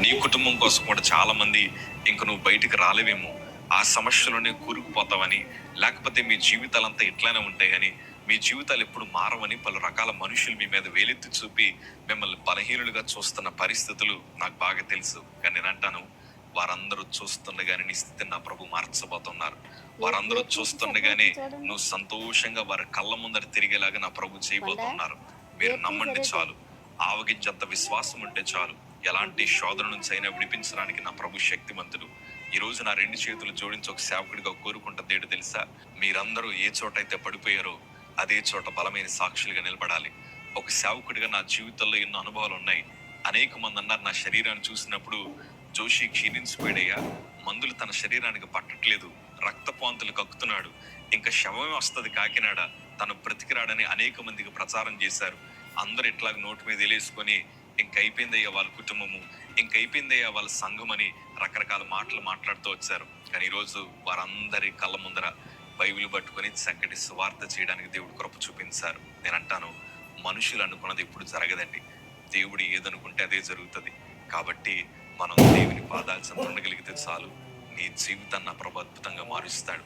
నీ కుటుంబం కోసం కూడా చాలా మంది ఇంక నువ్వు బయటికి రాలేవేమో. ఆ సమస్యలోనే కూరుకుపోతావని లేకపోతే మీ జీవితాలంతా ఇట్లానే ఉంటాయని మీ జీవితాలు ఎప్పుడు మారవని పలు రకాల మనుషులు మీ మీద వేలెత్తి చూపి మిమ్మల్ని బలహీనులుగా చూస్తున్న పరిస్థితులు నాకు బాగా తెలుసు. కానీ నేను అంటాను వారందరూ చూస్తుండగానే నీ స్థితిని నా ప్రభు మార్చబోతున్నారు. వారందరూ చూస్తుండగానే నువ్వు సంతోషంగా వారి కళ్ళ ముందర తిరిగేలాగా నా ప్రభు చేయబోతున్నారు. మీరు నమ్మండి చాలు. ఆవగించంత విశ్వాసం ఉంటే చాలు. ఎలాంటి శోధన నుంచి అయినా విడిపించడానికి నా ప్రభు శక్తిమంతుడు? ఈ రోజు నా రెండు చేతులు జోడించి ఒక సేవకుడిగా కోరుకుంటా దేడు తెలుసా? మీరందరూ ఏ చోట అయితే పడిపోయారో అదే చోట బలమైన సాక్షులుగా నిలబడాలి. ఒక సేవకుడిగా నా జీవితంలో ఎన్నో అనుభవాలు ఉన్నాయి. అనేక మంది అన్నారు నా శరీరాన్ని చూసినప్పుడు జోషి క్షీణించిపోయాడయ్యా. మందులు తన శరీరానికి పట్టట్లేదు. రక్తపాంతులు కక్కుతున్నాడు. ఇంకా శవమే వస్తుంది కాకినాడ. తను బ్రతికిరాడని అనేక మందికి ప్రచారం చేశారు. అందరు ఇట్లా నోటి మీద వేలేసుకొని ఇంకైపోయిందయ్యా వాళ్ళ కుటుంబము ఇంకైపోయిందయ్యా వాళ్ళ సంఘం అని రకరకాల మాటలు మాట్లాడుతూ వచ్చారు. కానీ ఈరోజు వారందరి కళ్ళ ముందర బైబిల్ పట్టుకొని చక్కటి స్వార్థ చేయడానికి దేవుడు కృప చూపించారు. నేను అంటాను మనుషులు అనుకున్నది ఇప్పుడు జరగదండి. దేవుడు ఏదనుకుంటే అదే జరుగుతుంది. కాబట్టి మనం దేవుని పాదాలు చెంత ఉండగలిగితే చాలు. నీ జీవితాన్ని నా మారుస్తాడు.